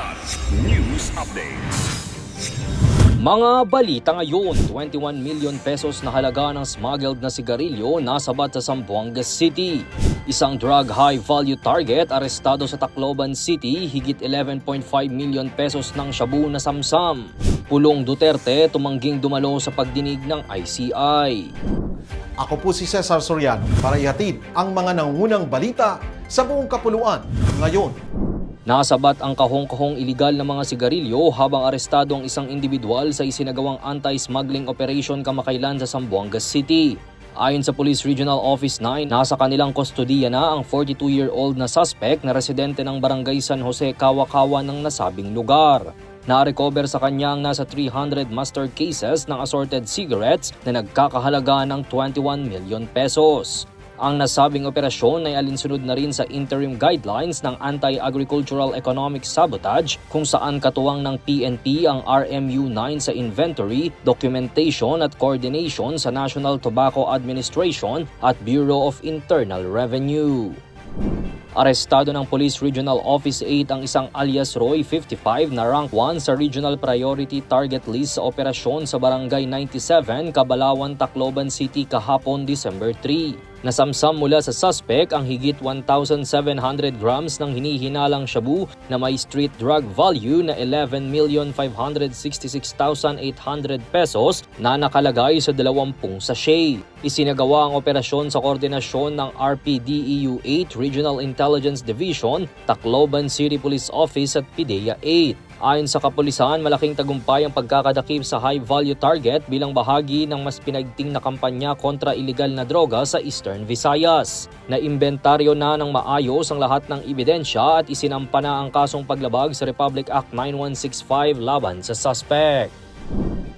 Kilat News Updates. Mga balita ngayon, 21 million pesos na halaga ng smuggled na sigarilyo nasabat sa Zamboanga City. Isang drug high-value target arestado sa Tacloban City, higit 11.5 million pesos ng shabu na samsam. Pulong Duterte tumangging dumalo sa pagdinig ng ICI. Ako po si Cesar Soriano para ihatid ang mga nangungunang balita sa buong kapuluan ngayon. Nasabat ang kahong-kahong iligal na mga sigarilyo habang arestado ang isang individual sa isinagawang anti-smuggling operation kamakailan sa Zamboanga City. Ayon sa Police Regional Office 9, nasa kanilang kustodiya na ang 42-year-old na suspect na residente ng Barangay San Jose, Kawakawa ng nasabing lugar. Na-recover sa kanya ang nasa 300 mustard cases ng assorted cigarettes na nagkakahalaga ng 21 million pesos. Ang nasabing operasyon ay alinsunod na rin sa interim guidelines ng Anti-Agricultural Economic Sabotage kung saan katuwang ng PNP ang RMU-9 sa inventory, documentation at coordination sa National Tobacco Administration at Bureau of Internal Revenue. Arestado ng Police Regional Office 8 ang isang alias Roy 55 na rank 1 sa Regional Priority Target List sa operasyon sa Barangay 97, Kabalawan, Tacloban City kahapon December 3. Nasamsam mula sa suspect ang higit 1,700 grams ng hinihinalang shabu na may street drug value na 11,566,800 pesos na nakalagay sa 20 sachet. Isinagawa ang operasyon sa koordinasyon ng RPDEU 8 Regional Intelligence Division, Tacloban City Police Office at PIDEA 8. Ayon sa kapulisan, malaking tagumpay ang pagkakadakip sa high-value target bilang bahagi ng mas pinaigting na kampanya kontra iligal na droga sa Eastern Visayas. Naimbentaryo na ng maayos ang lahat ng ebidensya at isinampa na ang kasong paglabag sa Republic Act 9165 laban sa suspect.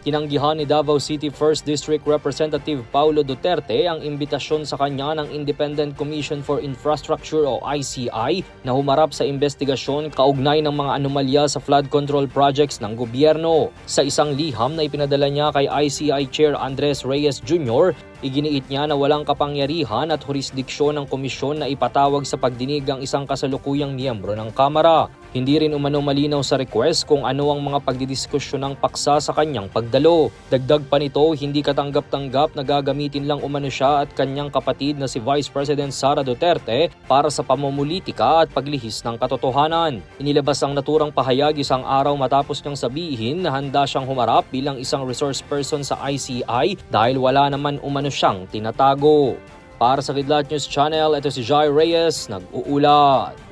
Tinanggihan ni Davao City 1st District Representative Paulo Duterte ang imbitasyon sa kanya ng Independent Commission for Infrastructure o ICI na humarap sa investigasyon kaugnay ng mga anomalya sa flood control projects ng gobyerno. Sa isang liham na ipinadala niya kay ICI Chair Andres Reyes Jr., Iginiit niya na walang kapangyarihan at jurisdiksyon ng komisyon na ipatawag sa pagdinig ang isang kasalukuyang miyembro ng Kamara. Hindi rin umano malinaw sa request kung ano ang mga pagdidiskusyon ng paksa sa kanyang pagdalo. Dagdag pa nito, hindi katanggap-tanggap na gagamitin lang umano siya at kanyang kapatid na si Vice President Sara Duterte para sa pamumulitika at paglihis ng katotohanan. Inilabas ang naturang pahayag isang araw matapos niyang sabihin na handa siyang humarap bilang isang resource person sa ICI dahil wala naman umano siyang tinatago. Para sa Kidlat News Channel, ito si Jai Reyes, nag-uulat.